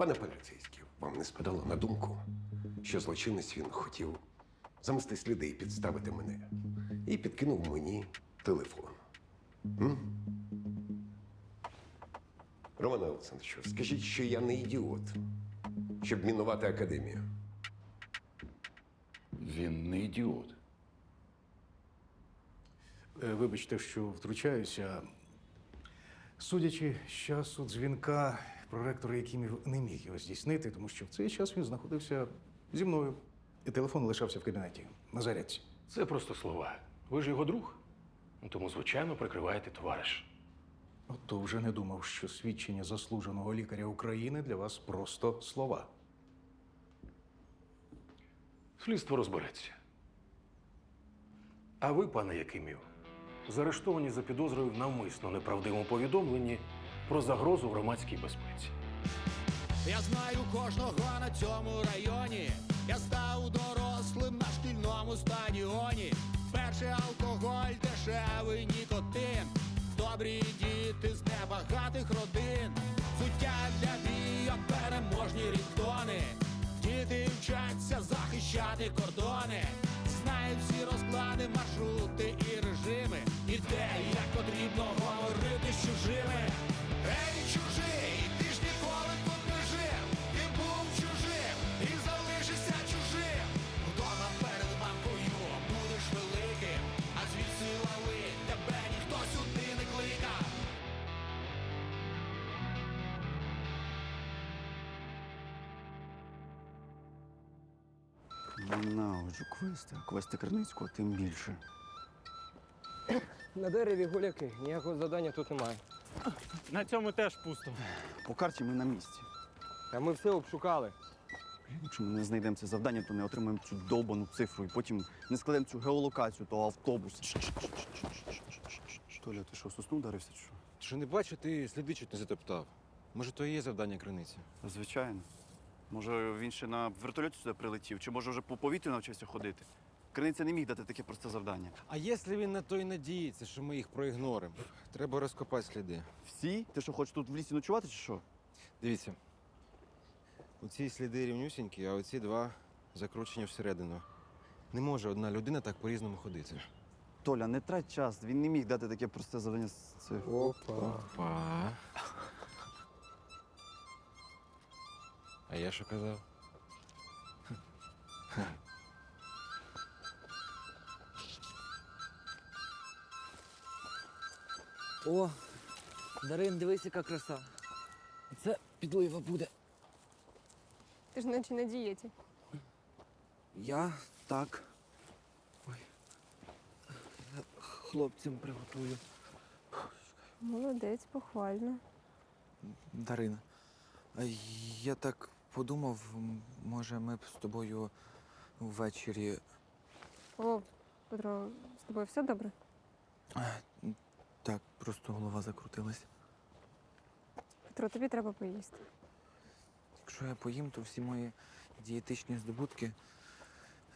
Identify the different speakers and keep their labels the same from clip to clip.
Speaker 1: Пане поліцейський, вам не спадало на думку, що злочинець він хотів замести сліди і підставити мене. І підкинув мені телефон. М? Романе Олександровичу, скажіть, що я не ідіот, щоб мінувати академію.
Speaker 2: Він не ідіот.
Speaker 3: Е, Вибачте, що втручаюся. Судячи з часу дзвінка, проректор Якимів не міг його здійснити, тому що в цей час він знаходився зі мною. І телефон лишався в кабінеті на зарядці.
Speaker 4: Це просто слова. Ви ж його друг. Тому, звичайно, прикриваєте товариш.
Speaker 3: Ото вже не думав, що свідчення заслуженого лікаря України для вас просто слова.
Speaker 4: Слідство розбереться. А ви, пане Якимів, заарештовані за підозрою в навмисно неправдивому повідомленні про загрозу громадській безпеці.
Speaker 5: Я знаю кожного на цьому районі. Я став дорослим на шкільному стадіоні. Перший алкоголь, дешевий нікотин. Добрі діти з небагатих родин. Суття для бійок, переможні рідтони. Діти вчаться захищати кордони. Знають всі розклади, маршрути і режими. І як
Speaker 6: Ненавиджу квести, а квести Криницького тим більше.
Speaker 7: На дереві гуляки, ніякого завдання тут немає.
Speaker 8: На цьому теж пусто.
Speaker 6: По карті ми на місці.
Speaker 7: Та ми все обшукали.
Speaker 6: Якщо ми не знайдемо це завдання, то не отримаємо цю довбану цифру і потім не складемо цю геолокацію того автобуса. Толя, ти що, сосну ударився? чи Що?
Speaker 9: Ти що не бачив, ти сліди чуть не затоптав. Може, то і є завдання криниці.
Speaker 6: Звичайно. Може, він ще на вертольоті сюди прилетів, чи може вже по повітрю навчився ходити. Криниця не міг дати таке просте завдання.
Speaker 9: А якщо він на то і надіється, що ми їх проігноримо, треба розкопати сліди.
Speaker 6: Всі? Ти що, хочеш тут в лісі ночувати, чи що?
Speaker 9: Дивіться. Оці сліди рівнюсінькі, а оці два закручені всередину. Не може одна людина так по-різному ходити.
Speaker 6: Толя, не трать час, він не міг дати таке просте завдання з цих.
Speaker 7: Опа.
Speaker 9: Па. А я що казав?
Speaker 7: О, Дарин, дивись, яка краса. Це підлива буде.
Speaker 10: Ти ж наче на дієті.
Speaker 7: Я так. Ой. Я хлопцям приготую.
Speaker 10: Молодець, похвально.
Speaker 11: Дарина, а я так подумав, може, ми б з тобою ввечері.
Speaker 10: О, Петро, з тобою все добре?
Speaker 11: Так, просто голова закрутилась.
Speaker 10: Петро, тобі треба поїсти.
Speaker 11: Якщо я поїм, то всі мої дієтичні здобутки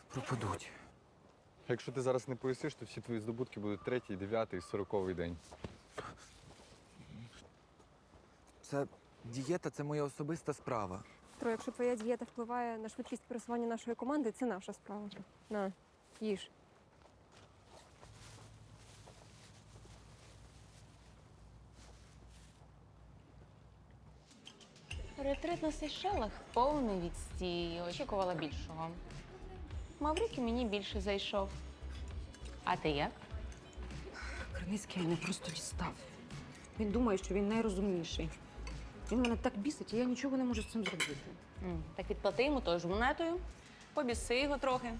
Speaker 11: пропадуть.
Speaker 8: Якщо ти зараз не поїсиш, то всі твої здобутки будуть третій, дев'ятий, сороковий день.
Speaker 11: Це дієта це моя особиста справа.
Speaker 10: Петро, якщо твоя дієта впливає на швидкість пересування нашої команди, це наша справа. На, їж.
Speaker 12: Ретрит на Сейшелах повний відстій. Очікувала більшого. Маврикій мені більше зайшов. А ти як?
Speaker 13: Криницький мене просто дістав. Він думає, що він найрозумніший. Він мене так бісить, і я нічого не можу з цим зробити.
Speaker 12: М, Так відплати йому тою ж монетою, побіси його трохи.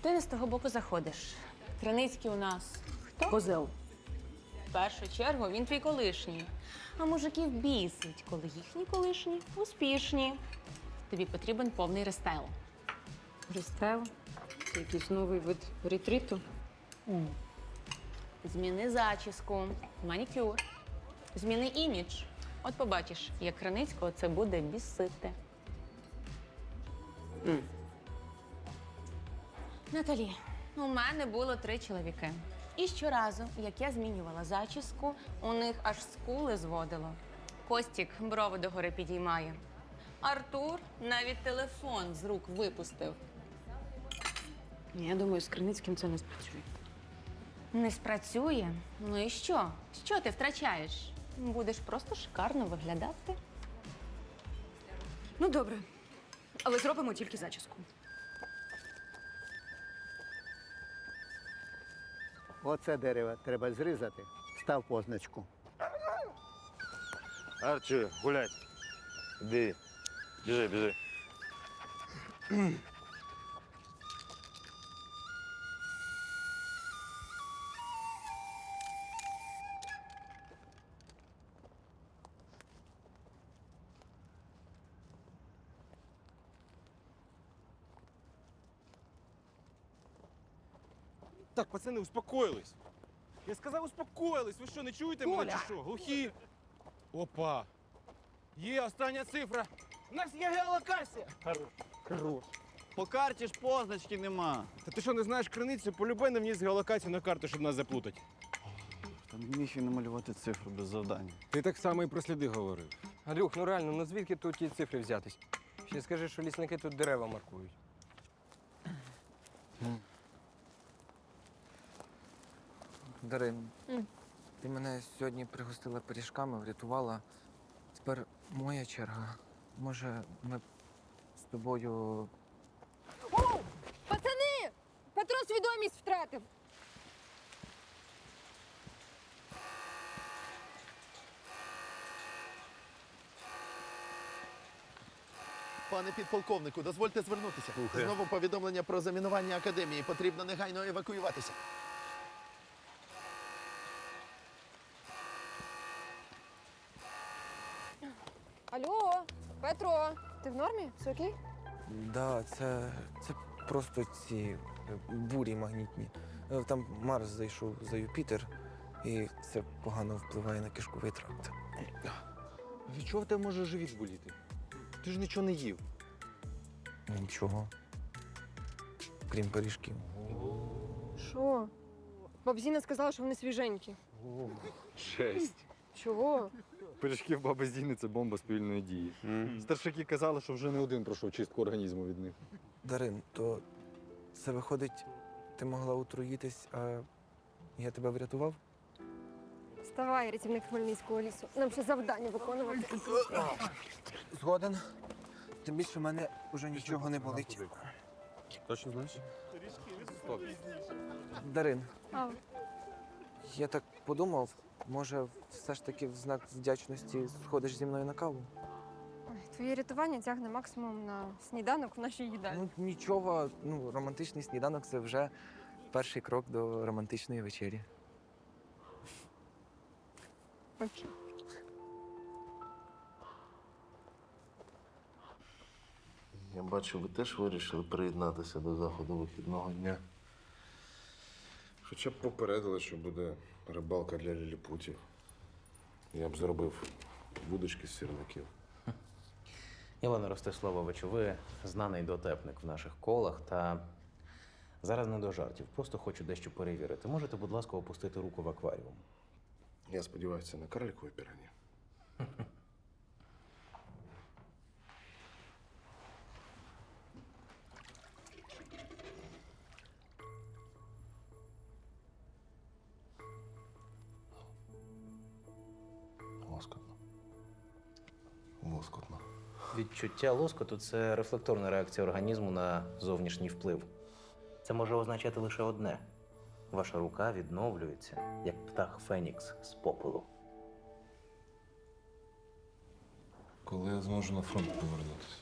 Speaker 12: Ти не з того боку заходиш. Криницький у нас хто?
Speaker 13: Козел.
Speaker 12: В першу чергу він твій колишній. А мужиків бісить, коли їхні колишні успішні. Тобі потрібен повний рестайл.
Speaker 13: Рестайл. Це якийсь новий вид ретриту.
Speaker 12: Зміни зачіску, манікюр, зміни імідж. От побачиш, як Криницького це буде бісити. Наталі, у мене було три чоловіки. І щоразу, як я змінювала зачіску, у них аж скули зводило. Костік брови догори підіймає. Артур навіть телефон з рук випустив.
Speaker 13: Ні, Я думаю, з Криницьким це не спрацює.
Speaker 12: Не спрацює. Ну і що? Що ти втрачаєш? Будеш просто шикарно виглядати.
Speaker 13: Ну, добре. Але зробимо тільки зачіску.
Speaker 14: Оце дерево треба зрізати. Став позначку.
Speaker 6: Арчі, гулять. Іди. Біжи, біжи.
Speaker 9: Так, пацани, успокоїлись. Я сказав, успокоїлись. Ви що, не чуєте мене чи що? Глухі? Опа. Є остання цифра. У нас є геолокація. Хорош.
Speaker 6: По карті ж позначки нема.
Speaker 9: Та ти що, не знаєш криницю? Полюбай не вніс геолокацію на карту, щоб нас заплутати.
Speaker 6: Та не міг він намалювати цифру без завдання.
Speaker 9: Ти так само і про сліди говорив.
Speaker 11: Андрюх, ну реально, ну звідки тут ті цифри взятись? Ще скажи, що лісники тут дерева маркують. Дарин,
Speaker 10: М.
Speaker 11: ти мене сьогодні пригостила пиріжками, врятувала. Тепер моя черга. Може, ми з тобою.
Speaker 10: Пацани! Петро свідомість втратив.
Speaker 15: Пане підполковнику, дозвольте звернутися. Знову повідомлення про замінування академії. Потрібно негайно евакуюватися.
Speaker 10: Алло, Петро, ти в нормі? Все окей?
Speaker 11: Да, це, це просто ці е, бурі магнітні. Е, Там Марс зайшов за Юпітер, і це погано впливає на кишковий тракт.
Speaker 9: Від чого тебе може живіт боліти? Ти ж нічого не їв.
Speaker 11: Нічого. Крім пиріжків.
Speaker 10: Що? Бабзіна сказала, що вони свіженькі.
Speaker 8: Шесть.
Speaker 10: Чого?
Speaker 8: Пиріжки в баби Зіни – це бомба спільної дії. Старшаки казали, що вже не один пройшов чистку організму від них.
Speaker 11: Дарин, то це виходить, ти могла отруїтись, а я тебе врятував?
Speaker 10: Вставай, рятівник Хмельницького лісу. Нам ще завдання виконувати.
Speaker 11: Згоден. Тим більше в мене вже нічого не болить.
Speaker 8: Точно знаєш?
Speaker 11: Дарин,
Speaker 10: А,
Speaker 11: я так подумав, може, все ж таки в знак вдячності сходиш зі мною на каву?
Speaker 10: ой, твоє рятування тягне максимум на сніданок в нашій їдальні.
Speaker 11: Ну нічого, ну романтичний сніданок це вже перший крок до романтичної вечері.
Speaker 10: Окей.
Speaker 15: Я бачу, ви теж вирішили приєднатися до заходу вихідного дня.
Speaker 16: Хоча б попередили, що буде рибалка для ліліпутів. Я б зробив вудочки з сірників.
Speaker 17: Іван Ростиславовичу, ви знаний дотепник в наших колах, та зараз не до жартів. Просто хочу дещо перевірити. Можете, будь ласка, опустити руку в акваріум.
Speaker 16: Я сподіваюся, на карлікові пірані.
Speaker 15: Лоскотно. Лоскотно.
Speaker 17: Відчуття лоскоту це рефлекторна реакція організму на зовнішній вплив. Це може означати лише одне: ваша рука відновлюється, як птах Фенікс з попелу.
Speaker 16: Коли я зможу на фронт повернутися?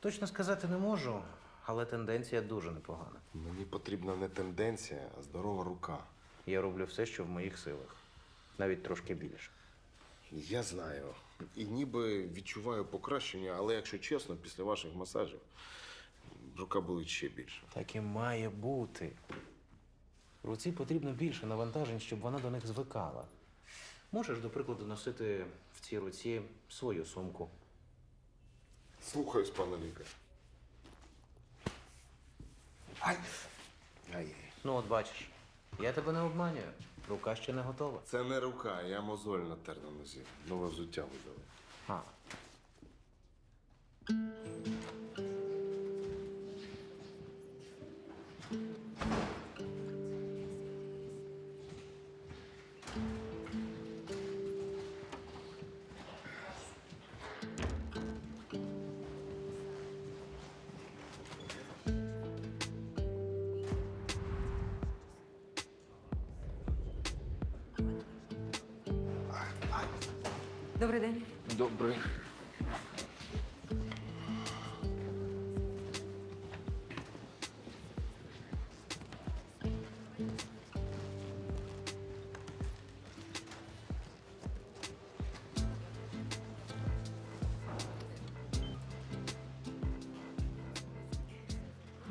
Speaker 17: Точно сказати не можу, але тенденція дуже непогана.
Speaker 16: Мені потрібна не тенденція, а здорова рука.
Speaker 17: Я роблю все, що в моїх силах, навіть трошки більше.
Speaker 16: Я знаю. І ніби відчуваю покращення, але якщо чесно, після ваших масажів рука болить ще більше.
Speaker 17: Так і має бути. Руці потрібно більше навантажень, щоб вона до них звикала. Можеш, до прикладу, носити в цій руці свою сумку.
Speaker 16: Слухаюсь, пане лікар. Ай. Ай.
Speaker 17: Ну, от бачиш, я тебе не обманюю. Рука ще не готова.
Speaker 16: Це не рука, я мозоль натер на нозі. Нове взуття видали.
Speaker 13: Добрий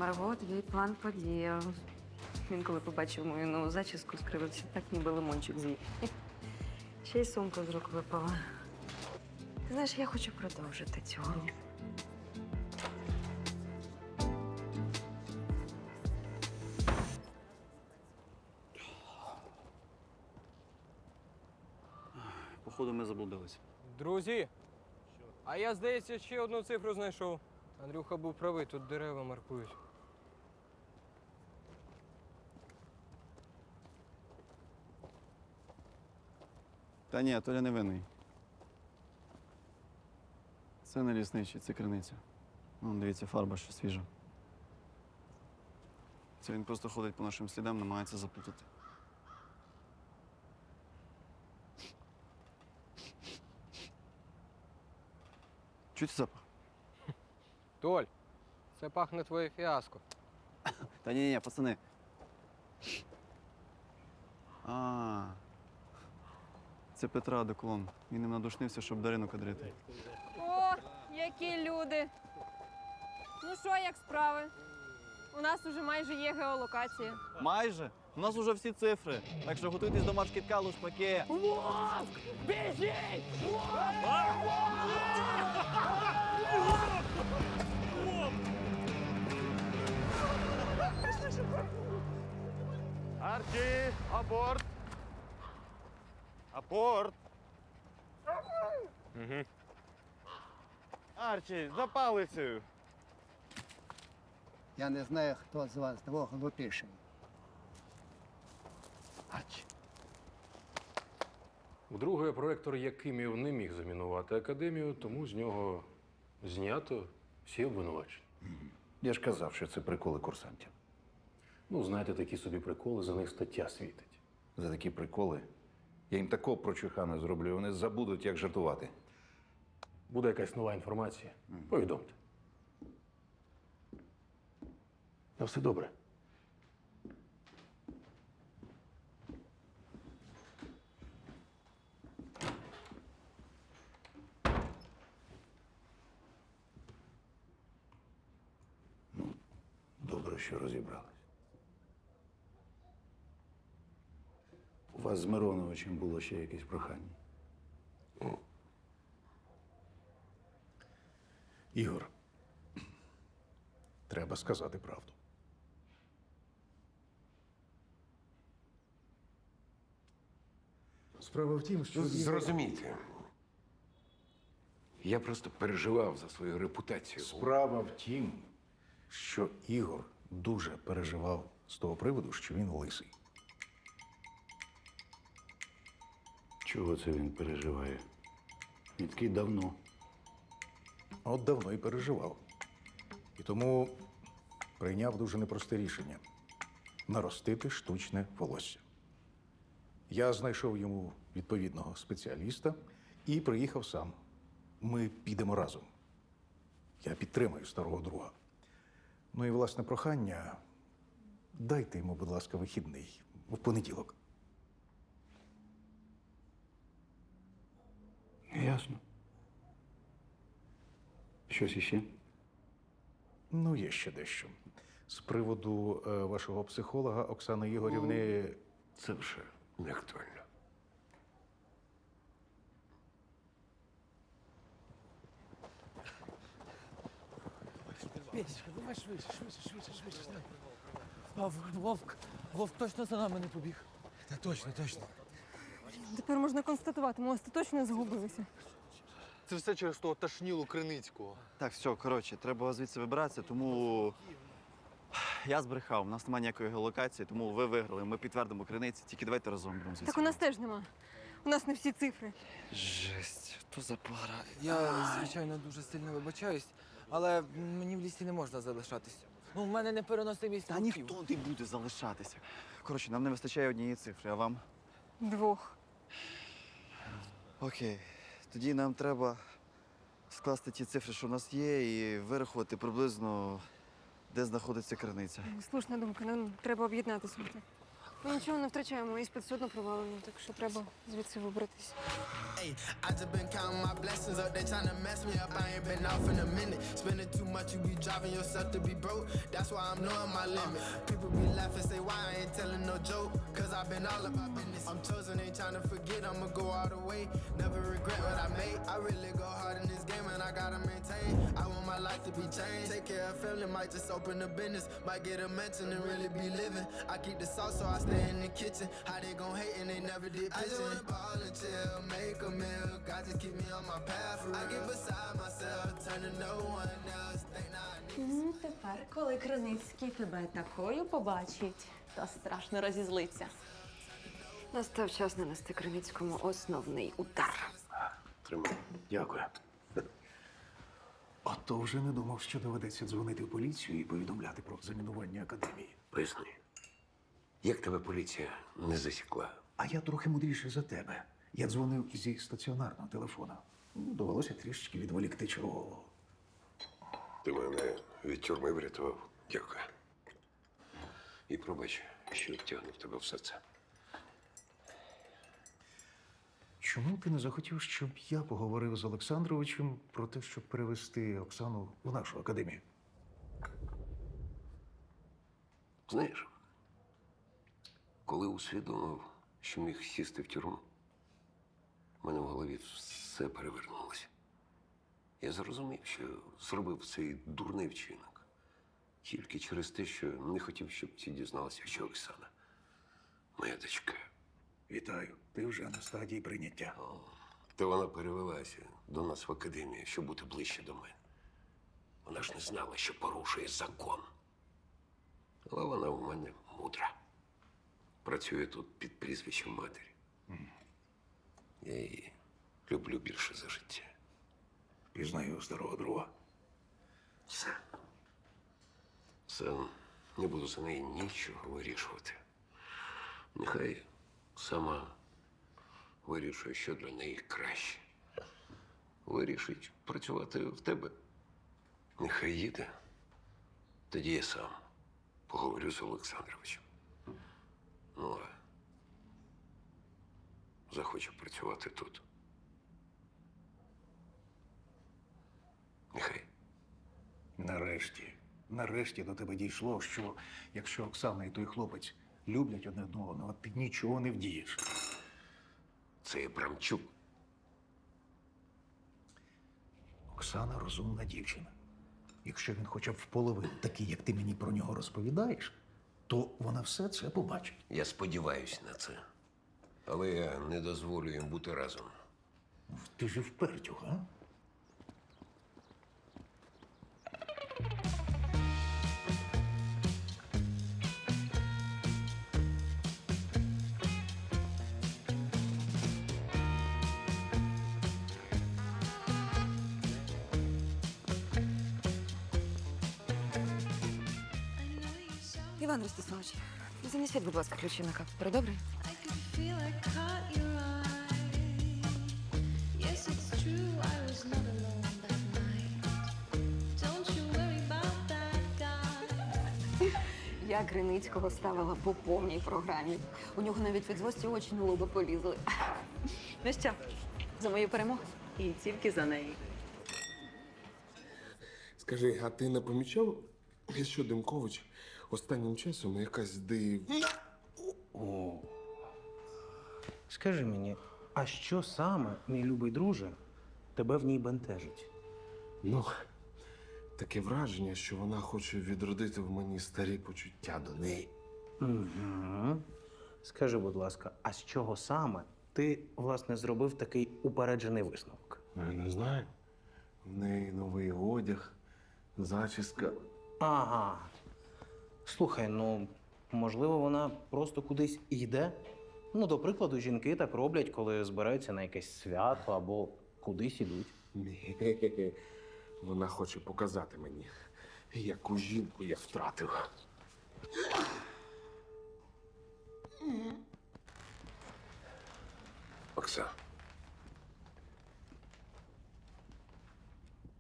Speaker 13: Марго, твій план подіяв. Він, коли побачив мою нову зачіску, скривився так, ніби лимончик з'їв. Ще й сумка з рук випала. Ти знаєш, я хочу продовжити цю гру.
Speaker 6: Походу, ми заблудилися.
Speaker 7: Друзі, а я, здається, ще одну цифру знайшов. Андрюха був правий, тут дерева маркують.
Speaker 6: Та ні, Толя не винний. Це не лісничий, це криниця. Вон, дивіться, фарба ще свіжа. Це він просто ходить по нашим слідам, намагається заплутати. Чуєте запах?
Speaker 7: Толь, це пахне твоє фіаско.
Speaker 6: Та ні, ні, пацани. А. Це Петра Деклон. Він ним надушнився, щоб Дарину кадрити.
Speaker 10: О, які люди! Ну що, як справи? У нас уже майже є геолокація.
Speaker 6: Майже. У нас уже всі цифри. Так що готуйтесь до марш кітка, лушпаки.
Speaker 9: Арчі, аборт! Аборт! Угу. Арчі, за палицею!
Speaker 2: Я не знаю, хто з вас двох глупіший.
Speaker 9: Арчі.
Speaker 4: Вдруге, проектор Якимів не міг замінувати академію, тому з нього знято всі обвинувачення.
Speaker 1: Я ж казав, що це приколи курсантів.
Speaker 4: Ну, знаєте, такі собі приколи, за них стаття світить.
Speaker 1: За такі приколи я їм такого прочухана зроблю, вони забудуть, як жартувати.
Speaker 4: Буде якась нова інформація. Повідомте. На все добре.
Speaker 1: Добре, що розібрались. У вас з Мироновичем було ще якесь прохання.
Speaker 3: Ігор, треба сказати правду. Справа в тім, що.
Speaker 1: Ну, зрозумійте. Я просто переживав за свою репутацію.
Speaker 3: Справа в тім, що Ігор дуже переживав з того приводу, що він лисий.
Speaker 1: Чого це він переживає? Він такий давно.
Speaker 3: От давно і переживав. І тому прийняв дуже непросте рішення наростити штучне волосся. Я знайшов йому відповідного спеціаліста і приїхав сам. Ми підемо разом. Я підтримую старого друга. Ну і власне прохання. Дайте йому, будь ласка, вихідний в понеділок.
Speaker 1: Ясно. Щось іще?
Speaker 3: Ну, є ще дещо. З приводу е, вашого психолога Оксани Ігорівни.
Speaker 1: Це вже не актуально.
Speaker 7: Петя, давай швидше, швидше, швидше, швидше. А Вовк, Вовк точно за нами не побіг.
Speaker 5: Та точно, точно.
Speaker 10: Тепер можна констатувати, ми остаточно загубилися.
Speaker 8: Це все через того ташнілу Криницького.
Speaker 6: Так, все, коротше, треба звідси вибиратися, тому я збрехав. У нас немає ніякої геолокації, тому ви виграли. Ми підтвердимо криниці, тільки давайте разом будемо звідси.
Speaker 10: Так у нас теж нема. У нас не всі цифри.
Speaker 6: Жесть, то за пара.
Speaker 11: Я, звичайно, дуже сильно вибачаюсь, але мені в лісі не можна залишатись. Ну, в мене непереносимість
Speaker 6: Та
Speaker 11: вовків.
Speaker 6: ніхто не буде залишатися. Коротше, нам не вистачає однієї цифри, а вам?
Speaker 10: Двох.
Speaker 6: Окей. Тоді нам треба скласти ті цифри, що в нас є, і вирахувати приблизно, де знаходиться криниця.
Speaker 10: Слушна думка, нам треба об'єднатися. Ми нічого не втрачаємо, іспит все одно провалено, так що треба звідси вибратися.
Speaker 18: Hey, I just been counting my blessings up. They tryna mess me up. I ain't been off in a minute. Spending too much, you be driving yourself to be broke. That's why I'm knowing my limit. People be laughing, say why I ain't telling no joke. Cause I've been all about business. I'm chosen, ain't tryna forget. I'ma go all the way. Never regret what I made. I really go hard in this game and I gotta maintain. I want my life to be changed. Take care of family, might just open a business. Might get a mansion and really be living. I keep the sauce, so I stay in the kitchen. How they gon' hate and they never did pitching. I just wanna ball and chill, make a meal. God just keep me on my path for real. I get beside myself, turn to no one else. Think now I need
Speaker 12: Тепер, коли Криницький тебе такою побачить, то страшно розізлиться.
Speaker 13: Настав час нанести Криницькому основний удар.
Speaker 1: Тримай.
Speaker 3: Дякую. А то вже не думав, що доведеться дзвонити в поліцію і повідомляти про замінування академії.
Speaker 1: Поясни. Як тебе поліція не засікла?
Speaker 3: А я трохи мудріше за тебе. Я дзвонив зі стаціонарного телефона. Ну, Довелося трішечки відволікти чергового.
Speaker 1: Ти мене від тюрми врятував. Дякую. І пробач, що втягнув тебе все це.
Speaker 3: Чому ти не захотів, щоб я поговорив з Олександровичем про те, щоб перевести Оксану в нашу академію?
Speaker 1: Знаєш, коли усвідомив, що міг сісти в тюрму, в мене в голові все перевернулося. Я зрозумів, що зробив цей дурний вчинок тільки через те, що не хотів, щоб ті дізналися, що Оксана моя дочка.
Speaker 3: Вітаю, ти вже на стадії прийняття.
Speaker 1: То вона перевелася до нас в академію, щоб бути ближче до мене. Вона ж не знала, що порушує закон. Але вона в мене мудра. Працює тут під прізвищем матері. Я її люблю більше за життя.
Speaker 3: Пізнаю старого друга.
Speaker 1: Все. Все. Не буду за неї нічого вирішувати. Нехай сама вирішує, що для неї краще. Вирішить працювати в тебе. Нехай їде. Тоді я сам поговорю з Олександровичем. Ну, а захоче працювати тут. Нехай.
Speaker 3: Нарешті, нарешті до тебе дійшло, що якщо Оксана і той хлопець люблять одне одного, ти нічого не вдієш.
Speaker 1: Це Брамчук.
Speaker 3: Оксана розумна дівчина. Якщо він хоча б в половину такий, як ти мені про нього розповідаєш, то вона все це побачить.
Speaker 1: Я сподіваюся на це. Але я не дозволю їм бути разом.
Speaker 3: Ти ж впертюга. а?
Speaker 13: Іван Ростиславович, занесіть, будь ласка, ключі на кафедру, добре? Я Криницького ставила по повній програмі. У нього навіть від злості очі на лоба полізли. Ну що, за мою перемогу? І тільки за неї.
Speaker 16: Скажи, а ти не помічав, що Демкович останнім часом якась див.
Speaker 17: О. Скажи мені, а що саме, мій любий друже, тебе в ній бентежить?
Speaker 16: Ну, таке враження, що вона хоче відродити в мені старі почуття до неї.
Speaker 17: Угу. Скажи, будь ласка, а з чого саме ти, власне, зробив такий упереджений висновок?
Speaker 16: Ну, Я не знаю. В неї новий одяг, зачіска.
Speaker 17: Ага. Слухай, ну можливо, вона просто кудись йде. Ну, до прикладу, жінки так роблять, коли збираються на якесь свято або кудись ідуть.
Speaker 16: Вона хоче показати мені, яку жінку я втратив.
Speaker 1: Окса.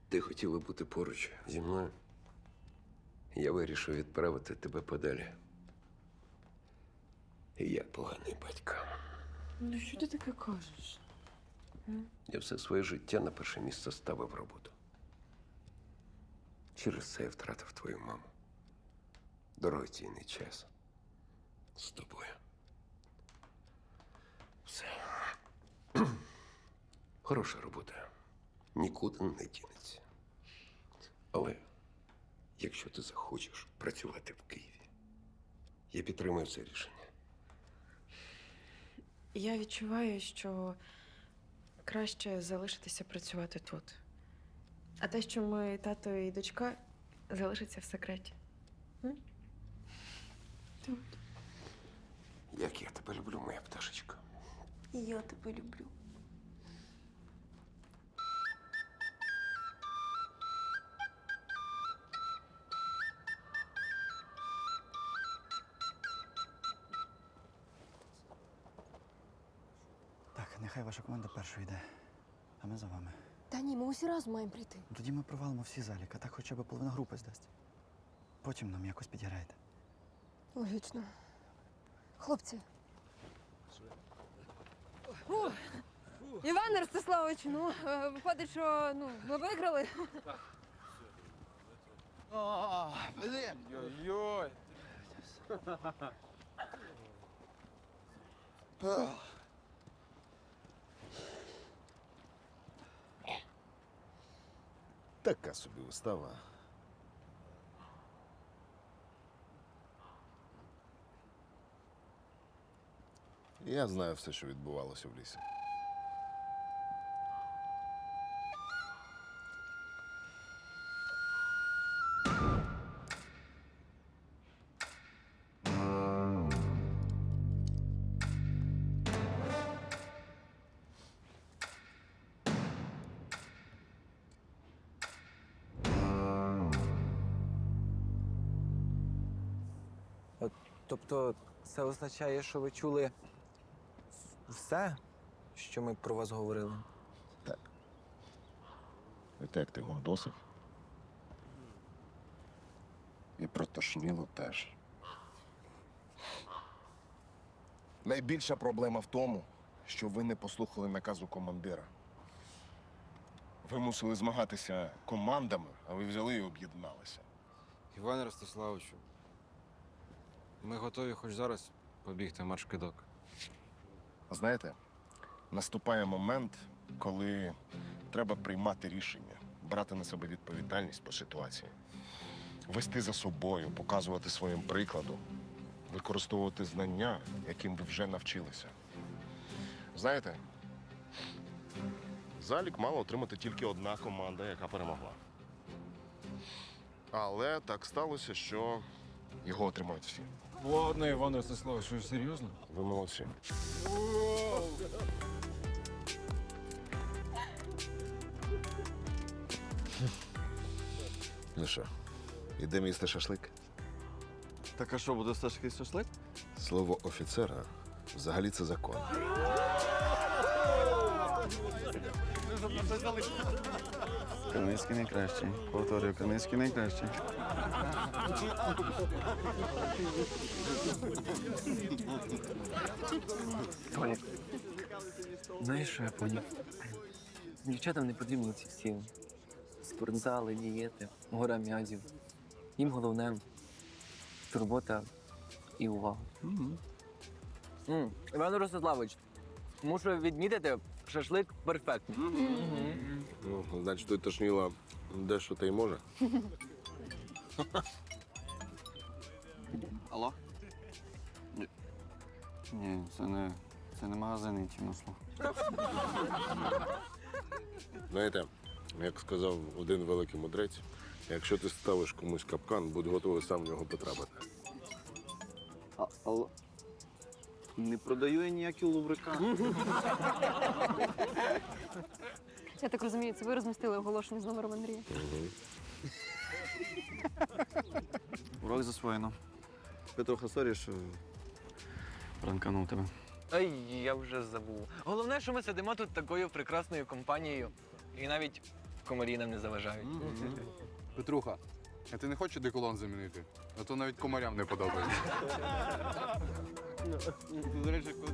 Speaker 1: Ти хотіла бути поруч зі мною. Я вирішив відправити тебе подалі. І я поганий батько.
Speaker 13: Ну що ти таке кажеш?
Speaker 1: Я все своє життя на перше місце ставив роботу. Через це я втратив твою маму. Дорогоцінний час. З тобою. Все. Хороша робота. Нікуди не дінеться. Але якщо ти захочеш працювати в Києві, я підтримую це рішення.
Speaker 13: Я відчуваю, що краще залишитися працювати тут. А те, що ми тато і дочка, залишиться в секреті.
Speaker 1: Як я тебе люблю, моя пташечка.
Speaker 13: І я тебе люблю.
Speaker 6: Нехай ваша команда першою йде, а ми за вами.
Speaker 10: Та ні, ми усі разом маємо прийти.
Speaker 6: Ну, Тоді ми провалимо всі залік, а так хоча б половина групи здасть. Потім нам якось підіграєте.
Speaker 10: Логічно. Хлопці. Фу. Іван Ростиславович, ну, е, виходить, що ну, ми виграли.
Speaker 9: Ой-ой.
Speaker 16: Така собі вистава. Я знаю все, що відбувалося в лісі.
Speaker 11: Тобто, це означає, що ви чули все, що ми про вас говорили?
Speaker 16: Так. Детектив Гордосов. І про Тошнілу теж. Найбільша проблема в тому, що ви не послухали наказу командира. Ви мусили змагатися командами, а ви взяли і об'єдналися.
Speaker 9: Іване Ростиславовичу, ми готові хоч зараз побігти марш-кидок.
Speaker 16: Знаєте, наступає момент, коли треба приймати рішення, брати на себе відповідальність по ситуації, вести за собою, показувати своїм прикладом, використовувати знання, яким ви вже навчилися. Знаєте, залік мала отримати тільки одна команда, яка перемогла. Але так сталося, що його отримають всі.
Speaker 9: Ладно, Іван Ростиславович, ви серйозно?
Speaker 16: Ви молодці. Ну що, ідемо їсти шашлик?
Speaker 6: Так а що, буде все ж шашлик?
Speaker 16: Слово офіцера взагалі це закон.
Speaker 6: Криницький найкращий. Повторюю, Криницький найкращий.
Speaker 11: Тоня, знаєш, що я поняв? Дівчатам не потрібні ці всі спортзали, дієти, гора м'язів. Їм головне турбота і увага. Іван Ростиславович, мушу відмітити, шашлик перфектний.
Speaker 16: Ну, значить, той тошніла дещо та й може.
Speaker 6: Алло? Ні. Це не, це не магазин слуху.
Speaker 16: Знаєте, як сказав один великий мудрець, якщо ти ставиш комусь капкан, будь готовий сам в нього потрапити.
Speaker 6: А, але... Не продаю я ніякі лубриканти.
Speaker 10: Я так розумію, це ви розмістили оголошення з номером Андрія.
Speaker 6: Урок засвоєно. Петруха, сорі, що пранканув тебе.
Speaker 11: Ай, я вже забув. Головне, що ми сидимо тут такою прекрасною компанією. І навіть комарі нам не заважають.
Speaker 8: Петруха, а ти не хочеш деколон замінити? А то навіть комарям не подобається.
Speaker 6: До речі, коли